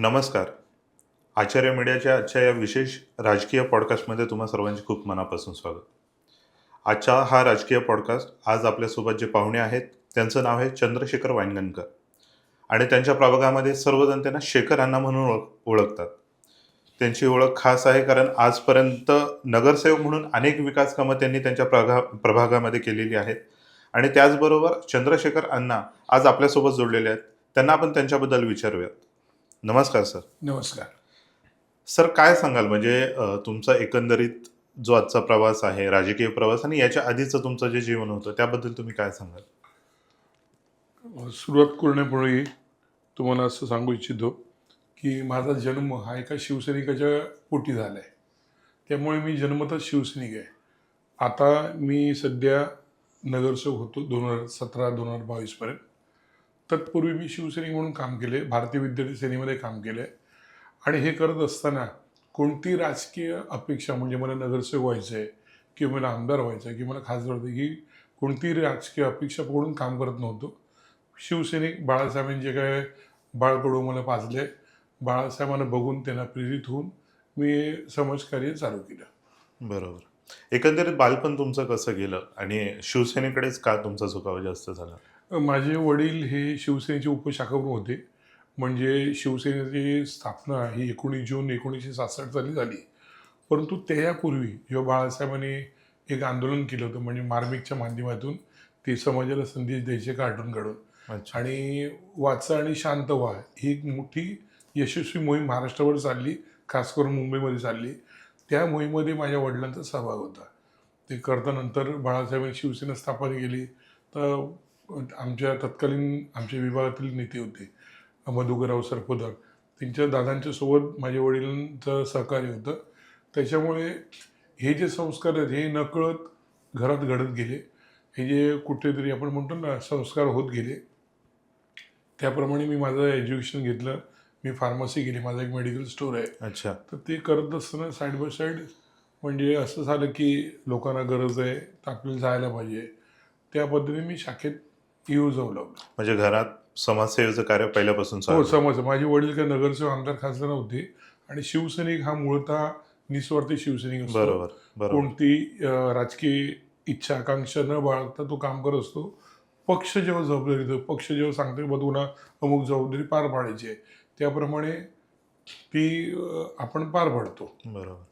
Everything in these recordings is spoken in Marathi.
नमस्कार. आचार्य मीडियाच्या आजच्या या विशेष राजकीय पॉडकास्टमध्ये तुम्हा सर्वांचे खूप मनापासून स्वागत. आजचा हा राजकीय पॉडकास्ट आज आपल्यासोबत जे पाहुणे आहेत त्यांचं नाव आहे चंद्रशेखर वायंगणकर आणि त्यांच्या प्रभागामध्ये सर्वजण त्यांना शेखर अण्णा म्हणून ओळख ओळखतात. त्यांची ओळख खास आहे कारण आजपर्यंत नगरसेवक म्हणून अनेक विकास कामं त्यांनी त्यांच्या प्रभा प्रभागामध्ये केलेली आहेत. आणि त्याचबरोबर चंद्रशेखर अण्णा आज आपल्यासोबत जोडलेले आहेत. त्यांना आपण त्यांच्याबद्दल विचारूयात. नमस्कार सर. नमस्कार. सर काय सांगाल? म्हणजे तुमचा एकंदरीत जो आजचा प्रवास आहे राजकीय प्रवास आणि याच्या आधीचं तुमचं जे जीवन होतं त्याबद्दल तुम्ही काय सांगाल? सुरुवात करण्यापूर्वी तुम्हाला असं सांगू इच्छितो की माझा जन्म हा एका शिवसैनिकाच्या पोटी झाला आहे त्यामुळे मी जन्मतच शिवसैनिक आहे. आता मी सध्या नगरसेवक होतो दोन हजार सतरा दोन हजार बावीसपर्यंत तत्पूर्वी मी शिवसैनिक म्हणून काम केले भारतीय विद्यार्थी सेनेमध्ये काम केले. आणि हे करत असताना कोणती राजकीय अपेक्षा म्हणजे मला नगरसेवक व्हायचं आहे किंवा मला आमदार व्हायचं आहे किंवा मला खासदार व्हायचं आहे, ही कोणती राजकीय अपेक्षा पकडून काम करत नव्हतो. शिवसैनिक बाळासाहेबांनी जे काय बाळकडू मला पाजले. बाळासाहेबांना बघून त्यांना प्रेरित होऊन मी समाजकार्य चालू केलं. बरोबर. एकंदरीत बालपण तुमचं कसं गेलं? आणि शिवसेनेकडेच का तुमचा झुकाव जास्त झाला? माझे वडील हे शिवसेनेचे उपशाखाप्रमुख होते. म्हणजे शिवसेनेची स्थापना ही एकोणीस जून एकोणीसशे सासष्ट साली झाली. परंतु त्यापूर्वी जेव्हा बाळासाहेबांनी एक आंदोलन केलं होतं म्हणजे मार्मिकच्या माध्यमातून ते समाजाला संदेश द्यायचे कार्टून काढून आणि वाचा आणि शांत व्हा ही एक मोठी यशस्वी मोहीम महाराष्ट्रावर चालली खास करून मुंबईमध्ये चालली. त्या मोहिमेमध्ये माझ्या वडिलांचा सहभाग होता. ते करता नंतर बाळासाहेबांनी शिवसेना स्थापन केली. तर आमच्या तत्कालीन आमच्या विभागातील नेते होते मधुकरराव सरपोदर. त्यांच्या दादांच्या सोबत माझ्या वडिलांचं सहकार्य होतं. त्याच्यामुळे हे जे संस्कार आहेत हे नकळत घरात घडत गेले. हे जे कुठेतरी आपण म्हणतो ना संस्कार होत गेले. त्याप्रमाणे मी माझं एज्युकेशन घेतलं. मी फार्मसी केली माझं एक मेडिकल स्टोअर आहे. अच्छा. तर ते करत असताना साईड बाय साईड म्हणजे असं झालं की लोकांना गरज आहे तर आपल्याला जायला पाहिजे. त्या पद्धतीने मी शाखेत लागलो म्हणजे घरात समाजसेवेचं कार्य पहिल्यापासून हो. समज माझे वडील काही नगरसेवक आमदार खासदार नव्हते. आणि शिवसैनिक हा मूळतः निस्वार्थी शिवसैनिक बरोबर कोणती राजकीय इच्छा आकांक्षा न बाळगता तो काम करत असतो. पक्ष जेव्हा जबाबदारी देतो पक्ष जेव्हा सांगतो की बा तुला अमुक जबाबदारी पार पाडायची आहे. त्याप्रमाणे ती आपण पार पाडतो. बरोबर.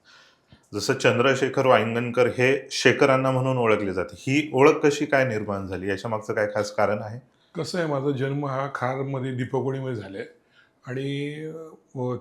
जसं चंद्रशेखर वायंगणकर हे शेखरांना म्हणून ओळखले जाते. ही ओळख कशी काय निर्माण झाली? याच्या मागचं काय खास कारण आहे? कसं आहे माझा जन्म हा खारमध्ये दीपकोणीमध्ये झाला आहे आणि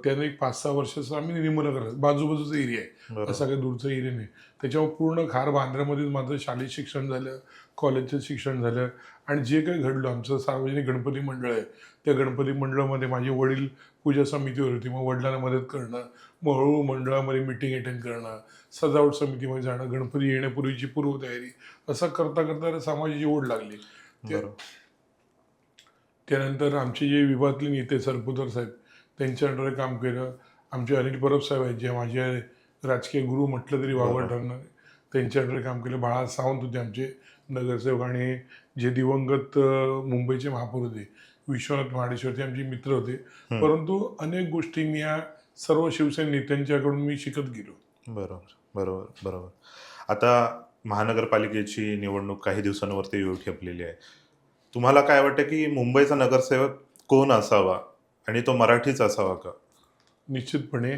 त्यानं एक पाच सहा वर्षाचा आम्ही निर्मलनगर बाजूबाजूचा एरिया आहे. असा काही दूरचा एरिया नाही. त्याच्यावर पूर्ण खार बांद्र्यामध्येच माझं शालेय शिक्षण झालं कॉलेजचं शिक्षण झालं आणि जे काही घडलं आमचं सार्वजनिक गणपती मंडळ आहे. त्या गणपती मंडळामध्ये माझे वडील पूजा समितीवर होती. मग वडिलांना मदत करणं मग हळूहळू मंडळामध्ये मिटिंग अटेंड करणं सजावट समितीमध्ये जाणं गणपती येण्यापूर्वीची पूर्वतयारी असं करता करता समाजाची ओढ लागली. त्यानंतर आमचे जे विभागातले नेते सरपुतर साहेब त्यांच्या अंडर काम केलं. आमचे अनिल परब साहेब आहेत जे माझे राजकीय गुरु म्हटलं तरी वावर. ठरणार त्यांच्या अंडर काम केलं. बाळा सावंत होते आमचे नगरसेवक आणि जे दिवंगत मुंबईचे महापौर होते विश्वनाथ महाडेश्वर ते आमचे मित्र होते. परंतु अनेक गोष्टी मी या सर्व शिवसेना नेत्यांच्याकडून मी शिकत गेलो. बरोबर बरोबर बरोबर. आता महानगरपालिकेची निवडणूक काही दिवसांवरती येऊ ठेपलेली आहे. तुम्हाला काय वाटतं की मुंबईचा नगरसेवक कोण असावा? आणि तो मराठीच असावा का? निश्चितपणे.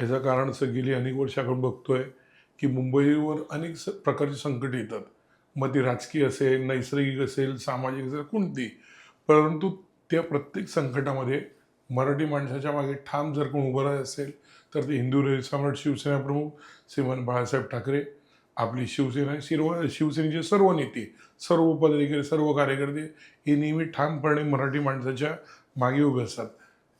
याचं कारण असं गेली अनेक वर्ष आपण बघतोय की मुंबईवर अनेक स प्रकारची संकट येतात. मग ती राजकीय असेल नैसर्गिक असेल सामाजिक असेल कोणती. परंतु त्या प्रत्येक संकटामध्ये मराठी माणसाच्या मागे ठाम जर कोण उभं राहत असेल तर ते हिंदू सम्राट शिवसेना प्रमुख श्रीमान बाळासाहेब ठाकरे आपली शिवसेना शिरव शिवसेनेचे सर्व नेते सर्व पदाधिकारी सर्व कार्यकर्ते हे नेहमी ठामपणे मराठी माणसाच्या मागे उभे असतात.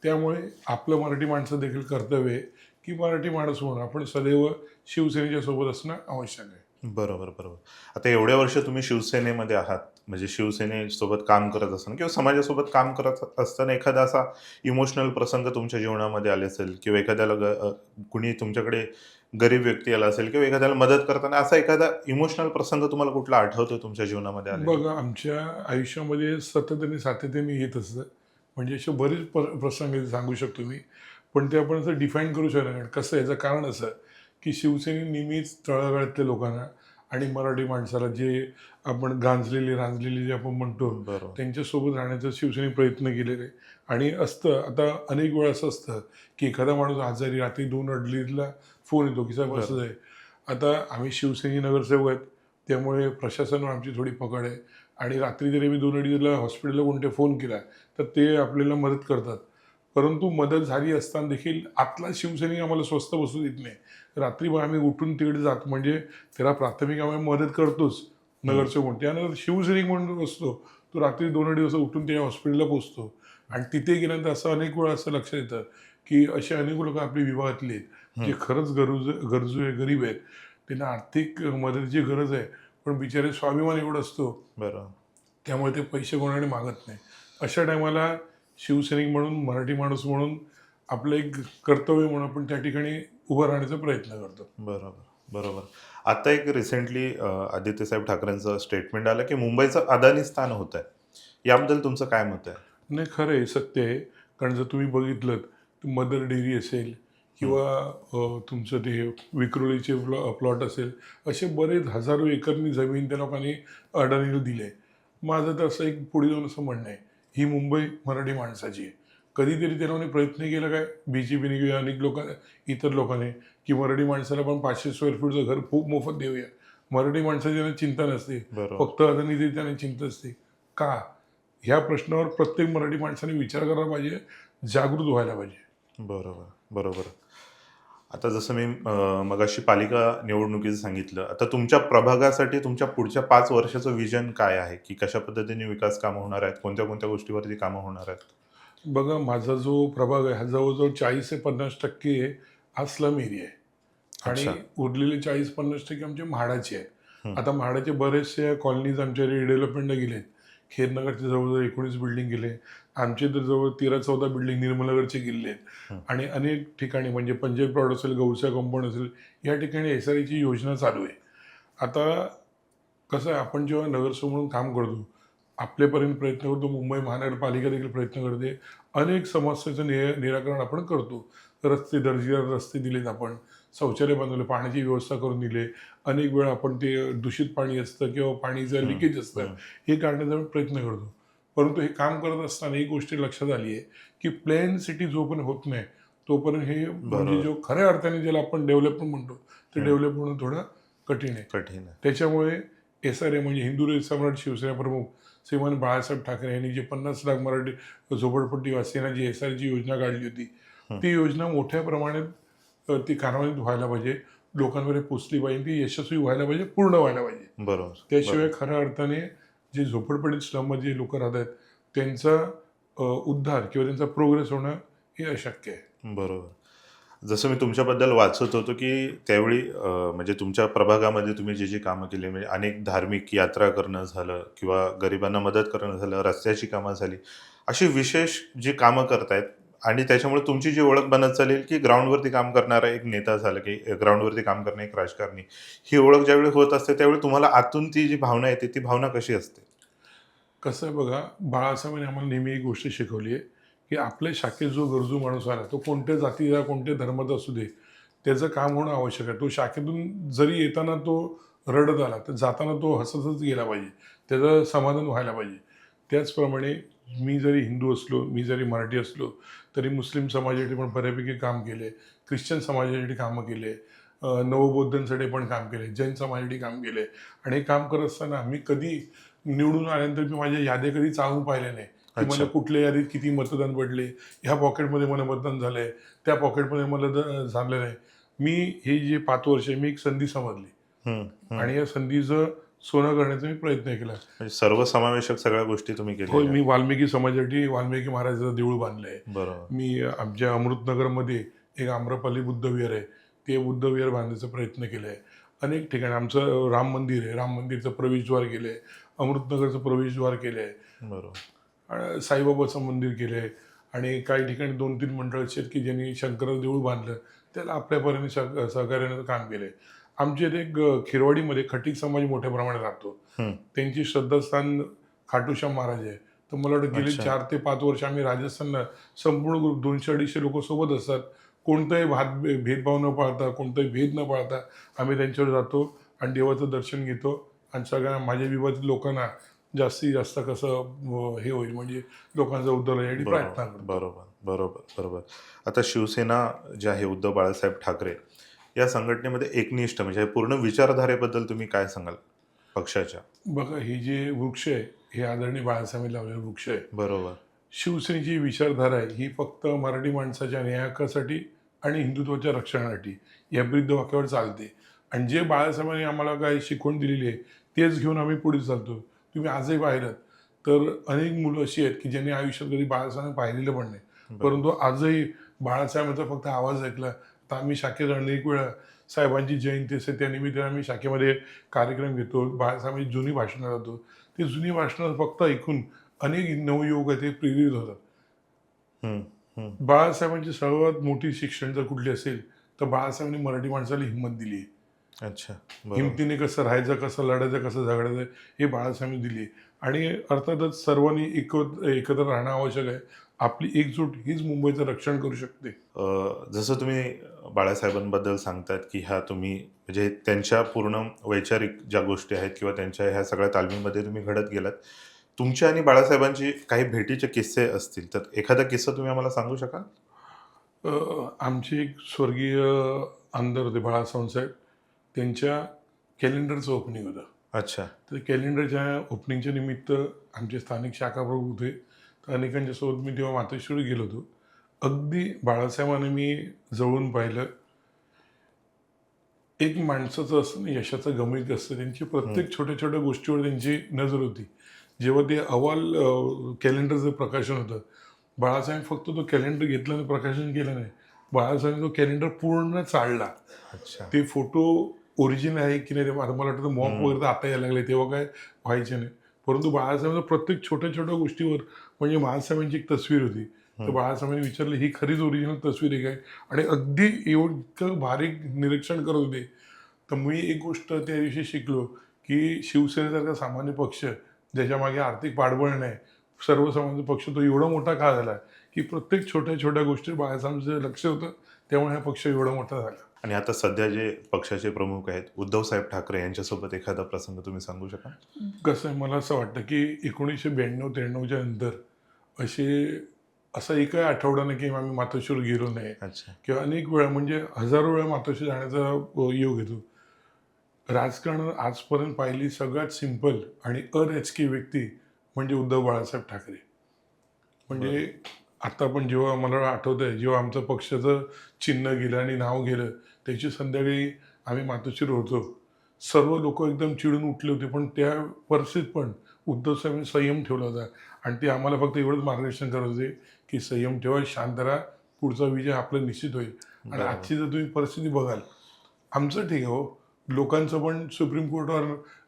त्यामुळे आपलं मराठी माणसं देखील कर्तव्य आहे की मराठी माणूस म्हणून आपण सदैव शिवसेनेच्या सोबत असणं आवश्यक आहे. बरोबर बरोबर. आता एवढ्या वर्ष तुम्ही शिवसेनेमध्ये आहात. म्हणजे शिवसेनेसोबत काम करत असताना किंवा समाजासोबत काम करत असताना एखादा असा इमोशनल प्रसंग तुमच्या जीवनामध्ये आले असेल किंवा एखाद्याला कुणी तुमच्याकडे गरीब व्यक्ती आला असेल किंवा एखाद्याला मदत करताना असा एखादा इमोशनल प्रसंग तुम्हाला कुठला आठवतो तुमच्या जीवनामध्ये आला बघा आमच्या आयुष्यामध्ये सतत आणि सातत्याने येत असतं. म्हणजे असे बरेच प्र प्रसंग सांगू शकतो मी. पण ते आपण असं डिफाईन करू शकणार नाही. कसं याचं कारण असं की शिवसेने नेहमीच तळागाळातल्या लोकांना आणि मराठी माणसाला जे आपण गांजलेले रांजलेले जे आपण म्हणतो त्यांच्यासोबत राहण्याचा शिवसेने प्रयत्न केलेले. आणि असतं. आता अनेक वेळा असं असतं की एखादा माणूस आजारी रात्री दोन अडलीला फोन येतो की साहेब असं आहे. आता आम्ही शिवसेने नगरसेवक आहेत. त्यामुळे प्रशासनावर आमची थोडी पकड आहे. आणि रात्री जरी मी दोन अडीचला हॉस्पिटलला कोणते फोन केला तर ते आपल्याला मदत करतात. परंतु मदत झाली असताना देखील आतला शिवसैनिक आम्हाला स्वस्त बसू देत नाही. रात्री आम्ही उठून तिकडे जातो म्हणजे त्याला प्राथमिक आम्ही मदत करतोच नगरसेवक म्हणून. त्यानंतर शिवसैनिक म्हणून असतो तो रात्री दोन अडीच वाजता उठून त्या हॉस्पिटलला पोचतो आणि तिथे गेल्यानंतर असं अनेक वेळा असं लक्षात येतं की असे अनेक लोक आपल्या विभागातले आहेत जे खरंच गरज गरजू आहे गरीब आहेत. त्यांना आर्थिक मदतीची गरज आहे. पण बिचारे स्वाभिमान एवढं असतो. बरोबर त्यामुळे ते पैसे कोणाकडे मागत नाही. अशा टायमाला शिवसैनिक म्हणून मराठी माणूस म्हणून आपलं एक कर्तव्य म्हणून आपण त्या ठिकाणी उभं राहण्याचा प्रयत्न करतो. बरोबर बरोबर. आता एक रिसेंटली आदित्य साहेब ठाकरेंचं स्टेटमेंट आलं की मुंबईचं अदानी स्थान होत आहे याबद्दल तुमचं काय मत आहे? नाही खरं आहे सत्य आहे. कारण जर तुम्ही बघितलं मदर डेअरी असेल किंवा तुमचं ते विक्रोळीचे प्लॉ प्लॉट असेल असे बरेच हजारो एकरनी जमीन त्या लोकांनी अडाणीला दिले माझं तर असं एक पुढे जाऊन असं म्हणणं आहे ही मुंबई मराठी माणसाची आहे. कधीतरी त्या लोकांनी प्रयत्न केला काय? बी जे पीने किंवा अनेक लोक इतर लोकांनी की मराठी माणसाला पण पाचशे स्क्वेअर फूटचं घर खूप मोफत देऊया. मराठी माणसाची त्यांना चिंता नसते. फक्त अदानी देते त्यांना चिंता असते. का? ह्या प्रश्नावर प्रत्येक मराठी माणसाने विचार करायला पाहिजे जागृत व्हायला पाहिजे. बरोबर बरोबर. आता जसं मी मगाशी पालिका निवडणुकीचं सांगितलं आता तुमच्या प्रभागासाठी तुमच्या पुढच्या पाच वर्षाचं विजन काय आहे? की कशा पद्धतीने विकास कामं होणार आहेत? कोणत्या कोणत्या गोष्टीवरती कामं होणार आहेत? बघा माझा जो प्रभाग आहे हा जवळजवळ चाळीस ते पन्नास टक्के हा स्लम एरिया आहे. आणि. उरलेले चाळीस पन्नास टक्के आमचे म्हाडाचे आहे. आता म्हाडाचे बरेचसे कॉलनीज आमच्या रिडेव्हलपमेंटला गेलेत. खेरनगरचे जवळजवळ एकोणीस बिल्डिंग गेले. आमचे तर जवळ तेरा चौदा बिल्डिंग निर्मलनगरचे गेले आहेत. आणि अनेक ठिकाणी म्हणजे पंजाब प्रॉड असेल गौसा कंपाऊंड असेल या ठिकाणी एस आर ची योजना चालू आहे. आता कसं आहे आपण जेव्हा नगरसेवक म्हणून काम करतो आपल्यापर्यंत प्रयत्न करतो मुंबई महानगरपालिका देखील प्रयत्न करते. अनेक समस्याचं नि निराकरण आपण करतो. रस्ते दर्जेदार रस्ते दिलेत आपण शौचालय बांधवले पाण्याची व्यवस्था करून दिले. अनेक वेळा आपण ते दूषित पाणी असतं किंवा पाणीचं लिकेज असतं. हं. काढण्याचा आपण प्रयत्न करतो. परंतु हे काम करत असताना एक गोष्ट लक्षात आली आहे की प्लेन सिटी जोपर्यंत होत नाही तोपर्यंत हे म्हणजे. जो खऱ्या अर्थाने ज्याला आपण डेव्हलपमेंट म्हणतो ते हं. डेव्हलप होणं थोडं कठीण आहे कठीण आहे त्याच्यामुळे एस आर ए म्हणजे हिंदू सम्राट शिवसेना प्रमुख श्रीमान बाळासाहेब ठाकरे यांनी जे पन्नास लाख मराठी झोपडपट्टी वासियांना जी एस आर ची योजना काढली होती हं. ती योजना मोठ्या प्रमाणात ती कार्यान्वित व्हायला पाहिजे लोकांपर्यंत पोचली पाहिजे ती यशस्वी व्हायला पाहिजे पूर्ण व्हायला पाहिजे बरोबर त्याशिवाय खऱ्या अर्थाने जे झोपडपट्टीत स्लममध्ये जे लोक राहत आहेत त्यांचा उद्धार किंवा त्यांचा प्रोग्रेस होणं हे अशक्य आहे. बरोबर. जसं मी तुमच्याबद्दल वाचत होतो की त्यावेळी म्हणजे तुमच्या प्रभागामध्ये तुम्ही जे जे कामं केली म्हणजे अनेक धार्मिक यात्रा करणं झालं किंवा गरिबांना मदत करणं झालं रस्त्याची कामं झाली अशी विशेष जी कामं करतायत आणि त्याच्यामुळे तुमची जी ओळख बनत चालेल की ग्राउंडवरती काम करणारा एक नेता झाला की ग्राउंडवरती काम करणे एक राजकारणी ही ओळख ज्यावेळी होत असते त्यावेळी तुम्हाला आतून ती जी भावना येते ती भावना कशी असते? कसं आहे बघा बाळासाहेबांनी आम्हाला नेहमी एक गोष्ट शिकवली आहे की आपल्या शाखेत जो गरजू माणूस आला तो कोणत्या जातीचा कोणत्या धर्माचा असू दे त्याचं काम होणं आवश्यक आहे. तो शाखेतून जरी येताना तो रडत आला तर जाताना तो हसतच गेला पाहिजे त्याचं समाधान व्हायला पाहिजे. त्याचप्रमाणे मी जरी हिंदू असलो मी जरी मराठी असलो तरी मुस्लिम समाजासाठी पण बऱ्यापैकी काम केले ख्रिश्चन समाजासाठी कामं केले नवबौद्धांसाठी पण काम केले जैन समाजासाठी काम केले आणि हे काम करत असताना मी कधी निवडून आल्यानंतर मी माझ्या याद्या कधी चाळून पाहिल्या नाही. मला कुठल्या यादीत किती मतदान पडले ह्या पॉकेटमध्ये मला मतदान झालंय त्या पॉकेटमध्ये मला झालेलं आहे मी हे जे पाच वर्ष मी एक संधी समजली. आणि या संधीचं सोनं करण्याचा मी प्रयत्न केला. म्हणजे सर्वसमावेशक सगळ्या गोष्टी तुम्ही होय केल्या मी वाल्मिकी समाजासाठी वाल्मिकी महाराजाचं देऊळ बांधलंय. बरोबर. मी आमच्या अमृतनगरमध्ये एक आम्रपाली बुद्ध विहार आहे. ते बुद्ध विहार बांधण्याचा प्रयत्न केला आहे अनेक ठिकाणी आमचं राम मंदिर आहे. राम मंदिरचं प्रवेशद्वार केलं आहे अमृतनगरचं प्रवेशद्वार केलं आहे बरोबर साईबाबाचं मंदिर केलं आहे आणि काही ठिकाणी दोन तीन मंडळ आहेत की ज्यांनी शंकराचं देऊळ बांधलं. त्याला आपल्यापर्यंत सह सहकार्यानं काम केलं आहे एक अ, खिरवाडीमध्ये खटीक समाज मोठ्या प्रमाणात राहतो. त्यांची श्रद्धास्थान खाटूश्याम महाराज आहे. तर मला वाटतं गेली. चार ते पाच वर्ष आम्ही राजस्थानला संपूर्ण ग्रुप दोनशे अडीचशे लोक सोबत असतात. कोणताही भात भेदभाव न पाळता कोणताही भेद न पाळता आम्ही त्यांच्यावर जातो आणि देवाचं दर्शन घेतो. आणि सगळ्या माझ्या विभागातील लोकांना जास्तीत जास्त कसं हे होईल म्हणजे लोकांचा उद्धार यासाठी करतो. बरोबर बरोबर बरोबर. आता शिवसेना जे आहे उद्धव बाळासाहेब ठाकरे या संघटनेमध्ये एकनिष्ठ म्हणजे पूर्ण विचारधारेबद्दल तुम्ही काय सांगाल पक्षाच्या? बघा हे जे वृक्ष आहे हे आदरणीय बाळासाहेब लावलेले वृक्ष आहे. बरोबर. शिवसेनेची विचारधारा आहे ही फक्त मराठी माणसाच्या न्याय हक्कासाठी आणि हिंदुत्वाच्या रक्षणासाठी या ब्रीद वाक्यावर चालते. आणि जे बाळासाहेबांनी आम्हाला काय शिकवण दिलेली आहे तेच घेऊन आम्ही पुढे चालतो. तुम्ही आजही पाहिलं तर अनेक मुलं अशी आहेत की ज्यांनी आयुष्यात कधी बाळासाहेब पाहिलेलं पण नाही. परंतु आजही बाळासाहेबांचा फक्त आवाज ऐकला आम्ही शाखेत अनेक वेळा साहेबांची जयंती असते त्या निमित्ताने आम्ही शाखेमध्ये कार्यक्रम घेतो. बाळासाहेबांची जुनी भाषणं जातो ती जुनी भाषणं फक्त ऐकून अनेक नवयुवक ते प्रेरित होतात. बाळासाहेबांची सर्वात मोठी शिक्षण जर कुठली असेल तर बाळासाहेबांनी मराठी माणसाला हिंमत दिली आहे. अच्छा हिमतीने कसं राहायचं कसं लढायचं कसं झगडायचं हे बाळासाहेबांनी दिली आणि अर्थातच सर्वांनी एकत्र एकत्र राहणं आवश्यक आहे. आपली एकजूट हीच मुंबईचं रक्षण करू शकते. जसं तुम्ही बाळासाहेबांबद्दल सांगतात की ह्या तुम्ही म्हणजे त्यांच्या पूर्ण वैचारिक ज्या गोष्टी आहेत किंवा त्यांच्या ह्या सगळ्या तालमीमध्ये तुम्ही घडत गेलात तुमच्या आणि बाळासाहेबांची काही भेटीचे किस्से असतील. तर एखादा किस्सा तुम्ही आम्हाला सांगू शकाल? आमचे एक स्वर्गीय आमदार होते बाळासाहेब साहेब. त्यांच्या कॅलेंडरचं ओपनिंग होतं. अच्छा. तर कॅलेंडरच्या ओपनिंगच्या निमित्त आमचे स्थानिक शाखा प्रमुख होते. तर अनेकांच्या सोबत मी तेव्हा मातोश्रीवर गेलो होतो. अगदी बाळासाहेबांना मी जवळून पाहिलं. एक माणसाचं असतं ना यशाचं गमित असतं. त्यांची प्रत्येक छोट्या छोट्या गोष्टीवर त्यांची नजर होती. जेव्हा ते अहवाल कॅलेंडरचं प्रकाशन होतं. बाळासाहेब फक्त तो कॅलेंडर घेतला आणि प्रकाशन केलं नाही. बाळासाहेब तो कॅलेंडर पूर्ण चालला. अच्छा. ते फोटो ओरिजिनल आहे की नाही आता मला वाटतं मॉप. वगैरे आता यायला लागले. तेव्हा काय व्हायचे नाही. परंतु बाळासाहेबांच्या प्रत्येक छोट्या छोट्या गोष्टीवर म्हणजे बाळासाहेबांची एक तस्वीर होती. तर. बाळासाहेबांनी विचारलं ही खरीच ओरिजिनल तस्वीर आहे काय? आणि अगदी एवढं इतकं बारीक निरीक्षण करत होते. तर मी एक गोष्ट त्या दिवशी शिकलो की शिवसेनेसारखा सामान्य पक्ष ज्याच्या मागे आर्थिक पाठबळ नाही सर्वसामान्य पक्ष तो एवढा मोठा का झाला? की प्रत्येक छोट्या छोट्या गोष्टी बाळासाहेबांचं लक्ष होतं त्यामुळे हा पक्ष एवढा मोठा झाला. आणि आता सध्या जे पक्षाचे प्रमुख आहेत उद्धव साहेब ठाकरे यांच्यासोबत एखादा प्रसंग तुम्ही सांगू शकाल? कसं आहे मला असं वाटतं की एकोणीसशे ब्याण्णव त्र्याण्णवच्या नंतर असे असा एकही आठवडा नाही की आम्ही मातोश्रीवर गेलो नाही. अच्छा. किंवा अनेक वेळा म्हणजे हजारो वेळा मातोश्री जाण्याचा योग येतो राजकारण आजपर्यंत पाहिली सगळ्यात सिंपल आणि अराजकीय व्यक्ती म्हणजे उद्धव बाळासाहेब ठाकरे. म्हणजे आता पण जेव्हा मला आठवत आहे जेव्हा आमचं पक्षाचं चिन्ह गेलं आणि नाव गेलं त्याची संध्याकाळी आम्ही मातोश्रीवर होतो सर्व लोक एकदम चिडून उठले होते पण त्या परिस्थितीत पण उद्धव साहेबांनी संयम ठेवला होता. आणि ते आम्हाला फक्त एवढंच मार्गदर्शन करत होते की संयम ठेवा शांत राहा पुढचा विजय आपला निश्चित होईल. आणि. आजची जर तुम्ही परिस्थिती बघाल आमचं ठीक आहे हो. लोकांचं पण सुप्रीम कोर्टावर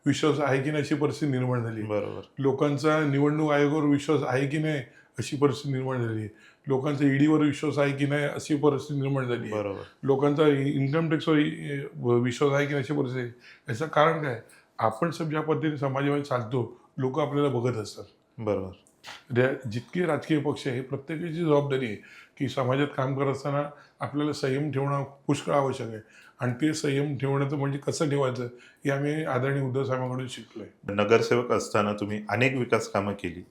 विश्वास आहे की नाही अशी परिस्थिती निर्माण झाली. बरोबर. लोकांचा निवडणूक आयोगावर विश्वास आहे की नाही अशी परिस्थिती निर्माण झाली. लोकांचा ईडीवर विश्वास आहे की नाही अशी परिस्थिती निर्माण झाली बरोबर. लोकांचा इन्कम टॅक्सवर विश्वास आहे की नाही अशी परिस्थिती. याचं कारण काय? आपण सब ज्या पद्धतीने समाजामध्ये चालतो लोक आपल्याला बघत असतात. बरोबर. जितके राजकीय पक्ष आहे प्रत्येकाची जबाबदारी आहे की समाजात काम करत असताना आपल्याला संयम ठेवणं पुष्कळ आवश्यक आहे. आणि ते संयम ठेवण्याचं म्हणजे कसं ठेवायचं हे आम्ही आदरणीय उद्धव साहेबांकडून शिकलोय. नगरसेवक असताना तुम्ही अनेक विकास कामं केली.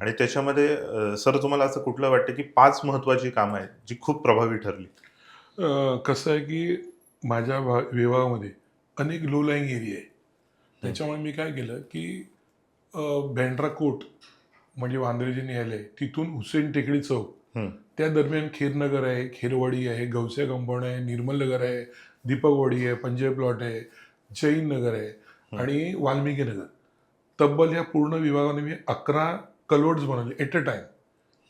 आणि त्याच्यामध्ये सर तुम्हाला असं कुठलं वाटतं की पाच महत्वाची कामं आहेत जी खूप प्रभावी ठरली? कसं आहे की माझ्या भा- विभागामध्ये अनेक लो लाईंग एरिया आहे. त्याच्यामुळे मी काय केलं की अ, बँड्रा कोट म्हणजे वांद्रेजी न्यायालय तिथून हुसेन टेकडी चौक. त्या दरम्यान खीरनगर आहे खेरवाडी आहे गवसे कंपाऊंड आहे निर्मल नगर आहे दीपकवाडी आहे पंजाब प्लॉट आहे जैन नगर आहे आणि वाल्मिकी नगर. तब्बल या पूर्ण विभागाने मी अकरा कलोड्स बनवले एट अ टाइम.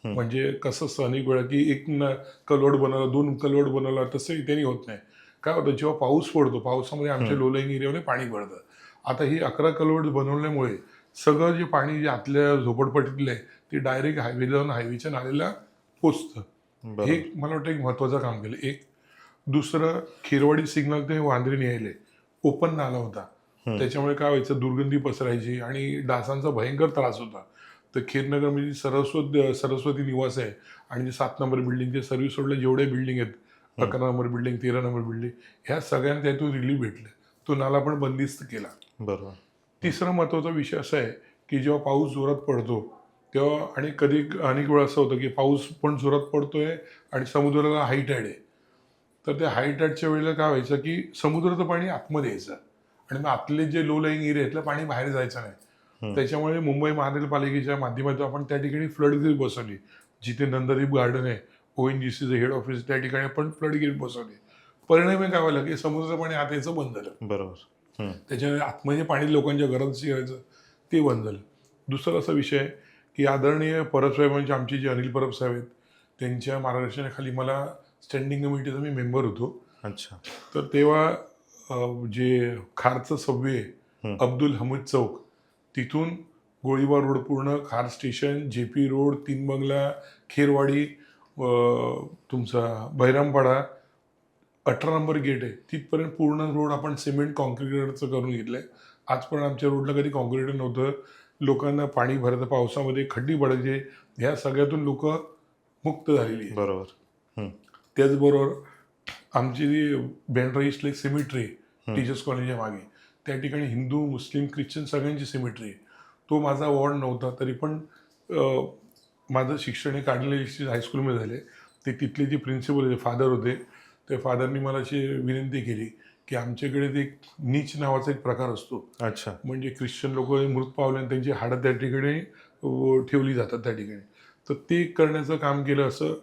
म्हणजे कसं असतं अनेक वेळा की एक न कलोड बनवला दोन कलोड बनवला तसं त्यांनी होत नाही. काय होतं जेव्हा पाऊस पडतो पावसामध्ये आमच्या. लोलाईंग एरियामध्ये पाणी पडतं आता ही अकरा कलोड बनवल्यामुळे सगळं जे पाणी जे आतल्या झोपडपट्टीतलं आहे ते डायरेक्ट हायवे जाऊन हायवेच्या नाल्याला पोचतं. हे मला वाटतं एक महत्त्वाचं काम केलं. एक दुसरं खिरवाडी सिग्नल ते वांद्रे न्यायले ओपन नाला होता. त्याच्यामुळे काय व्हायचं? दुर्गंधी पसरायची आणि डासांचा भयंकर त्रास होता. तर खीरनगर म्हणजे सरस्वत सरस्वती निवास आहे आणि जे सात नंबर बिल्डिंगचे सर्व्हिस रोडला जेवढे बिल्डिंग आहेत अकरा नंबर बिल्डिंग तेरा नंबर बिल्डिंग ह्या सगळ्यांना त्यातून रिलीफ भेटलं. तो नाला पण बंदिस्त केला. बरोबर. तिसरा महत्त्वाचा विषय असा आहे की जेव्हा पाऊस जोरात पडतो तेव्हा आणि कधी अनेक वेळा असं होतं की पाऊस पण जोरात पडतोय आणि समुद्राला टाईड आहे. तर त्या हाय टाईडच्या वेळेला काय व्हायचं की समुद्राचं पाणी आतमध्ये यायचं. आणि मग आतले जे लो लाईंग एरिया आहेत पाणी बाहेर जायचं नाही. त्याच्यामुळे मुंबई महानगरपालिकेच्या माध्यमातून आपण त्या ठिकाणी फ्लड गेट बसवली. जिथे नंददीप गार्डन आहे ओ एन जी सीचं हेड ऑफिस त्या ठिकाणी आपण फ्लड गेट बसवले. परिणामी काय व्हायला की समुद्राचं पाणी आत यायचं बंद झालं. बरोबर. त्याच्यामुळे आतमध्ये पाणी लोकांच्या घरात शिरायचं ते बंद झालं. दुसरा असा विषय की आदरणीय परब साहेबांचे आमचे जे अनिल परब साहेब आहेत त्यांच्या मार्गदर्शनाखाली मला स्टँडिंग कमिटीचा मी मेंबर होतो. अच्छा. तर तेव्हा जे खारचं सबवे हम्म. अब्दुल हमीद चौक तिथून गोळीबार रोड पूर्ण खार स्टेशन जे पी रोड तीन बंगला खेरवाडी तुमचा बैरामपाडा अठरा नंबर गेट आहे. तिथपर्यंत पूर्ण रोड आपण सिमेंट कॉन्क्रिटरचं करून घेतलंय. आजपर्यंत आमच्या रोडला कधी कॉन्क्रिटर नव्हतं. लोकांना पाणी भरायचं पावसामध्ये खड्डी पडायचे. ह्या सगळ्यातून लोक मुक्त झालेली बरोबर. त्याचबरोबर आमची जी बँड्रा ईस्टला एक सिमेट्री. टीचर्स कॉलेजच्या मागे त्या ठिकाणी हिंदू मुस्लिम ख्रिश्चन सगळ्यांची सिमेट्री आहे. तो माझा वॉर्ड नव्हता तरी पण माझं शिक्षण हे काढलेले हायस्कूलमध्ये झाले. ते तिथले जे प्रिन्सिपल होते फादर होते ते फादरनी मला अशी विनंती केली की आमच्याकडे ते नीच नावाचा एक प्रकार असतो. अच्छा. म्हणजे ख्रिश्चन लोक मृत पावले आणि त्यांची हाडं त्या ठिकाणी ठेवली जातात त्या ठिकाणी. तर ते करण्याचं काम केलं असं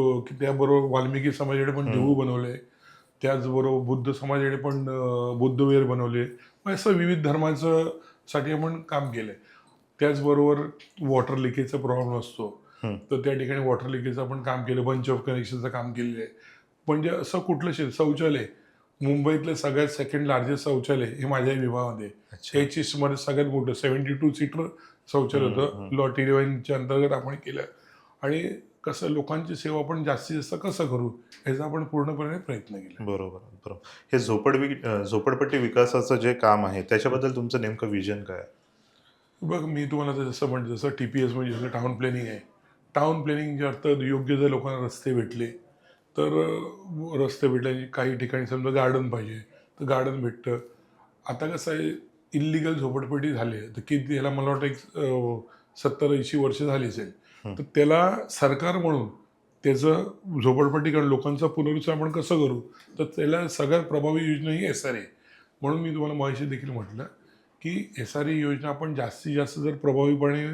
की त्याबरोबर वाल्मिकी समाजाकडे पण देऊळ बनवले. त्याचबरोबर बुद्ध समाजाकडे पण अ, बुद्धविहार बनवले. असं विविध धर्माचं साठी आपण काम केलंय. त्याचबरोबर वॉटर लिकेजचा प्रॉब्लेम असतो. तर त्या ठिकाणी वॉटर लिकेजचं आपण काम केलं. बंच ऑफ कनेक्शनचं काम केलेलं आहे. म्हणजे असं कुठलं शे शौचालय. मुंबईतलं सगळ्यात सेकंड लार्जेस्ट शौचालय हे माझ्या विभागामध्ये. एच मध्ये सगळ्यात मोठं सेव्हन्टी टू सीटर शौचालय होतं. हम्म. लॉ डिवाईनच्या अंतर्गत आपण केलं. आणि कसं लोकांची सेवा आपण जास्तीत जास्त कसं करू याचा आपण पूर्णपणे प्रयत्न केला. बरोबर बरोबर. हे झोपडवि झोपडपट्टी विकासाचं जे काम आहे त्याच्याबद्दल तुमचं नेमकं विजन काय आहे? बघ मी तुम्हाला जसं म्हणतो जसं टी पी एस म्हणजे जसं टाउन प्लॅनिंग आहे. टाउन प्लॅनिंगच्या अर्थ योग्य जर लोकांना रस्ते भेटले तर रस्ते भेटले. काही ठिकाणी समजा गार्डन पाहिजे तर गार्डन भेटतं. आता कसं आहे इल्लिगल झोपडपट्टी झाली आहे. तर किती याला मला वाटतं एक सत्तर ऐंशी वर्ष झाली असेल तर त्याला सरकार म्हणून त्याचं झोपडपट्टीकरण लोकांचा पुनरुच्चार आपण कसं करू? तर त्याला सगळ्यात प्रभावी योजना ही एस आर ए म्हणून मी तुम्हाला मगाशी देखील म्हटलं की एस आर ए योजना आपण जास्तीत जास्त जर प्रभावीपणे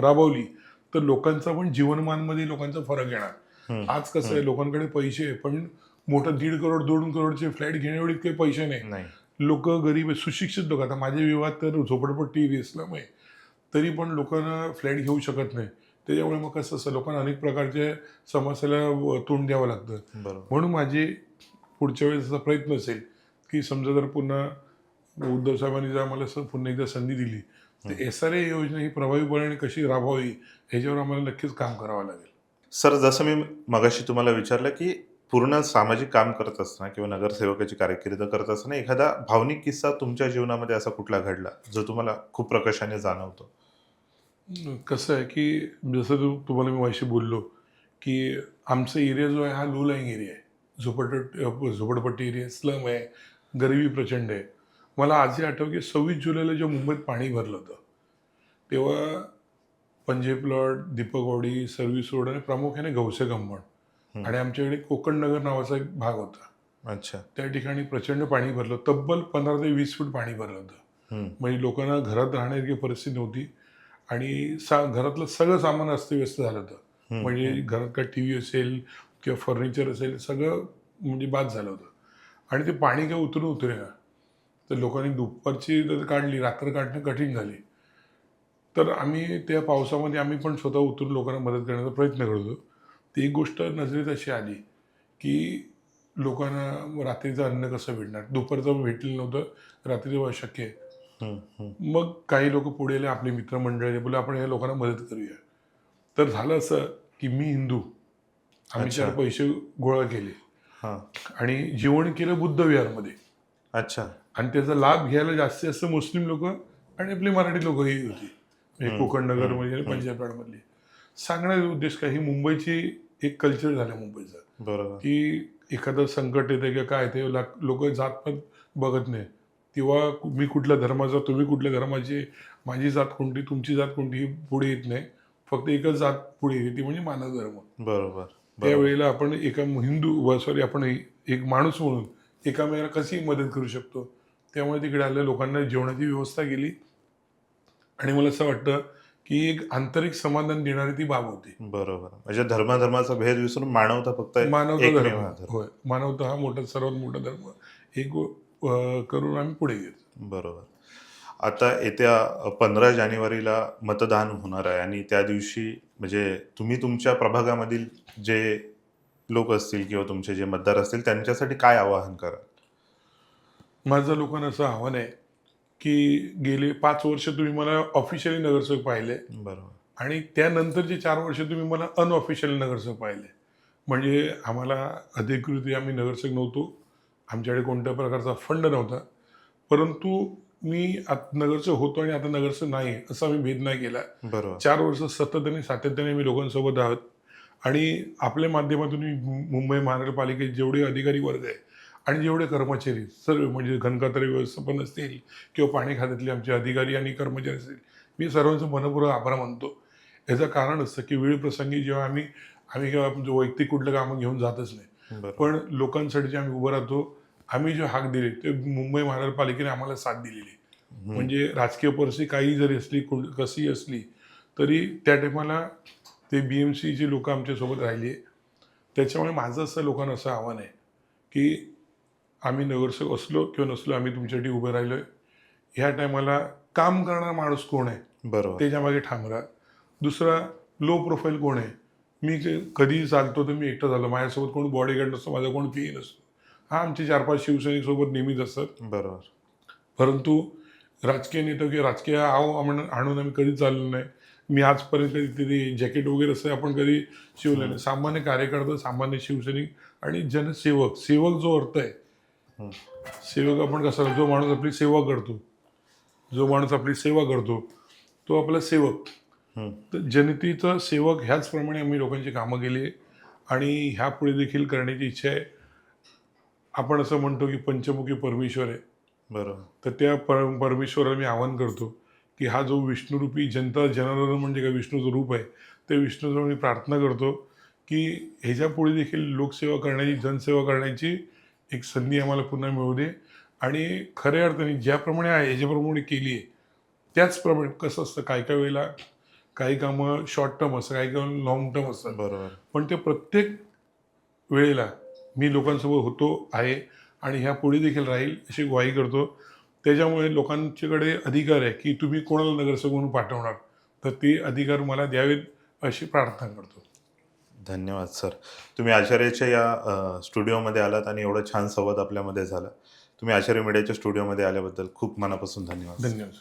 राबवली तर लोकांचा पण जीवनमानमध्ये लोकांचा फरक येणार. आज कसं आहे लोकांकडे पैसे आहे पण मोठं दीड करोड दोन करोडचे फ्लॅट घेण्याएवढे काही पैसे नाही. लोक गरीब सुशिक्षित लोक. आता माझ्या विभागात तर झोपडपट्टी इस्लाम आहे तरी पण लोकांना फ्लॅट घेऊ शकत नाही. त्याच्यामुळे मग कसं असं लोकांना अनेक प्रकारच्या समस्याला तोंड द्यावं लागतं. म्हणून माझी पुढच्या वेळेस असा प्रयत्न असेल की समजा जर पुन्हा उद्धव साहेबांनी जर आम्हाला पुन्हा एकदा संधी दिली तर एस आर ए योजना ही प्रभावीपणे कशी राबवावी ह्याच्यावर आम्हाला नक्कीच काम करावं लागेल. सर जसं मी मगाशी तुम्हाला विचारलं की पूर्ण सामाजिक काम करत असताना किंवा नगरसेवकाची कारकीर्द करत असताना एखादा भावनिक किस्सा तुमच्या जीवनामध्ये असा कुठला घडला जो तुम्हाला खूप प्रकर्षाने जाणवतो? कसं आहे की जसं तू तुम्हाला मी माहिती बोललो की आमचा एरिया जो आहे हा लो लाईंग एरिया आहे. झोपड झोपडपट्टी एरिया स्लम आहे गरिबी प्रचंड आहे. मला आजही आठव की सव्वीस जुलैला जेव्हा मुंबईत पाणी भरलं होतं तेव्हा पंजे प्लॉट दीपकवाडी सर्व्हिस रोड आणि प्रामुख्याने गवसे हम्म. आणि आमच्याकडे कोकण नगर नावाचा एक भाग होता. अच्छा. त्या ठिकाणी प्रचंड पाणी भरलं तब्बल पंधरा ते वीस फूट पाणी भरलं होतं. म्हणजे लोकांना घरात राहण्याची परिस्थिती नव्हती. आणि सा घरातलं सगळं सामान अस्तव्यस्त झालं होतं. म्हणजे घरात काय टी व्ही असेल किंवा फर्निचर असेल सगळं म्हणजे बाद झालं होतं. आणि ते पाणी काय उतरून उतरेना तर लोकांनी दुपारची जर काढली रात्र काढणं कठीण झाली. तर आम्ही त्या पावसामध्ये आम्ही पण स्वतः उतरून लोकांना मदत करण्याचा प्रयत्न करतो ती एक गोष्ट नजरेत अशी आली की लोकांना रात्रीचं अन्न कसं भेटणार? दुपारचं भेटलेलं नव्हतं. रात्री शक्य आहे. मग काही लोक पुढे आले आपले मित्रमंडळी बोले आपण या लोकांना मदत करूया. तर झालं असं की मी हिंदू. आम्ही. चार पैसे गोळा केले. आणि जेवण केलं बुद्ध विहारमध्ये अच्छा. आणि त्याचा लाभ घ्यायला जास्तीत जास्त मुस्लिम लोक आणि आपले मराठी लोकही होती. म्हणजे कोकण नगर हम्म, मध्ये आणि हम्म. पंजाबराड मधली सांगण्याचा उद्देश काय ही मुंबईची एक कल्चर झालं मुंबईचं. बरोबर. की एखादं संकट येते किंवा काय ते लोक जात पण बघत नाही. तेव्हा मी कुठल्या धर्माचा तुम्ही कुठल्या धर्माचे माझी जात कोणती तुमची जात कोणती ही पुढे येत नाही. फक्त एकच जात पुढे येते ती म्हणजे मानव धर्म. बरोबर. त्यावेळेला आपण एका हिंदू सॉरी आपण एक माणूस म्हणून एकामेकाला कशी मदत करू शकतो? त्यामुळे तिकडे आलेल्या लोकांना जेवणाची व्यवस्था केली. आणि मला असं वाटतं की एक आंतरिक समाधान देणारी ती बाब होती. बरोबर. म्हणजे धर्माधर्माचा भेद विसरून मानवता फक्त मानवता धर्म. हा. होय. मानवता हा मोठा सर्वात मोठा धर्म. एक करून आम्ही पुढे गेलो बरोबर. आता येत्या पंधरा जानेवारीला मतदान होणार आहे आणि त्या दिवशी म्हणजे तुम्ही तुमच्या प्रभागामधील जे लोक असतील किंवा तुमचे जे मतदार असतील त्यांच्यासाठी काय आवाहन कराल माझं लोकांना असं आव्हान आहे की गेले पाच वर्ष तुम्ही मला ऑफिशियली नगरसेवक पाहिले. बरोबर. आणि त्यानंतरचे चार वर्ष तुम्ही मला अनऑफिशियल नगरसेवक पाहिले. म्हणजे आम्हाला अधिकृत आम्ही नगरसेवक नव्हतो. आमच्याकडे कोणत्या प्रकारचा फंड नव्हता. परंतु मी आत नगरसेवक होतो आणि आता नगरसेवक नाही असा मी भेद नाही केला. बरोबर. चार वर्ष सतत आणि सातत्याने मी लोकांसोबत आहोत. आणि आपल्या माध्यमातून मुंबई महानगरपालिकेत जेवढे अधिकारी वर्ग आहे आणि जेवढे कर्मचारी सर्व म्हणजे घनकचरा व्यवस्थापन असतील किंवा पाणी खात्यातले आमचे अधिकारी आणि कर्मचारी असतील मी सर्वांचं मनपूर्वक आभार मानतो. याचं कारण असतं की वेळ प्रसंगी जेव्हा आम्ही आम्ही किंवा आमचं वैयक्तिक कुठलं कामं घेऊन जातच नाही. पण लोकांसाठी जे आम्ही उभं राहतो. आम्ही जे हाक दिले ते मुंबई महानगरपालिकेने आम्हाला साथ दिलेली. म्हणजे राजकीय परिस्थिती काही जरी असली कशी असली तरी त्या टायमाला ते बी एम सीची लोक आमच्यासोबत राहिली त्याच्यामुळे माझं असं लोकांना असं आव्हान आहे की आम्ही नगरसेवक असलो किंवा नसलो आम्ही तुमच्यासाठी उभे राहिलो आहे ह्या टायमाला काम करणारा माणूस कोण आहे? बरोबर. त्याच्यामागे ठाम राहा दुसरा लो प्रोफाईल कोण आहे? मी कधी चालतो तर मी एकटा झालो माझ्यासोबत कोण बॉडीगार्ड नसतो माझा कोण पी नसतो. हा आमचे चार पाच शिवसैनिक सोबत नेहमीच असतात. बरोबर. परंतु राजकीय नेता किंवा राजकीय आव आणून आम्ही कधीच चाललो नाही. मी आजपर्यंत कधी तिथे जॅकेट वगैरे असं आपण कधी शिवलं नाही. सामान्य कार्यकर्ता सामान्य शिवसैनिक आणि जनसेवक सेवक जो अर्थ आहे. सेवक आपण कसा जो माणूस आपली सेवा करतो जो माणूस आपली सेवा करतो तो आपला सेवक. तर जनतेचा सेवक ह्याचप्रमाणे आम्ही लोकांची कामं केली आणि ह्या पुढे देखील करण्याची इच्छा आहे. आपण असं म्हणतो की पंचमुखी परमेश्वर आहे. बरोबर. तर त्या पर परमेश्वराला मी आवाहन करतो की हा जो विष्णुरूपी जनता जनार्दन म्हणजे काय विष्णूचं रूप आहे त्या विष्णूजवळ मी प्रार्थना करतो की ह्याच्या पुढे देखील लोकसेवा करण्याची जनसेवा करण्याची एक संधी आम्हाला पुन्हा मिळू दे. आणि खऱ्या अर्थाने ज्याप्रमाणे आहे ह्याच्याप्रमाणे केली आहे त्याचप्रमाणे कसं असतं काय काय वेळेला काही कामं शॉर्ट टर्म असतात काही कामं लॉंग टर्म असतात. बरोबर. पण ते प्रत्येक वेळेला मी लोकांसोबत होतो आहे आणि ह्या पुढे देखील राहील अशी ग्वाही करतो. त्याच्यामुळे लोकांच्याकडे अधिकार आहे की तुम्ही कोणाला नगरसेवक म्हणून पाठवणार? तर ते अधिकार मला द्यावेत अशी प्रार्थना करतो. धन्यवाद सर. तुम्ही आचार्याच्या या स्टुडिओमध्ये आलात आणि एवढं छान संवाद आपल्यामध्ये झाला. तुम्ही आचार्य मीडियाच्या स्टुडिओमध्ये आल्याबद्दल खूप मनापासून धन्यवाद धन्यवाद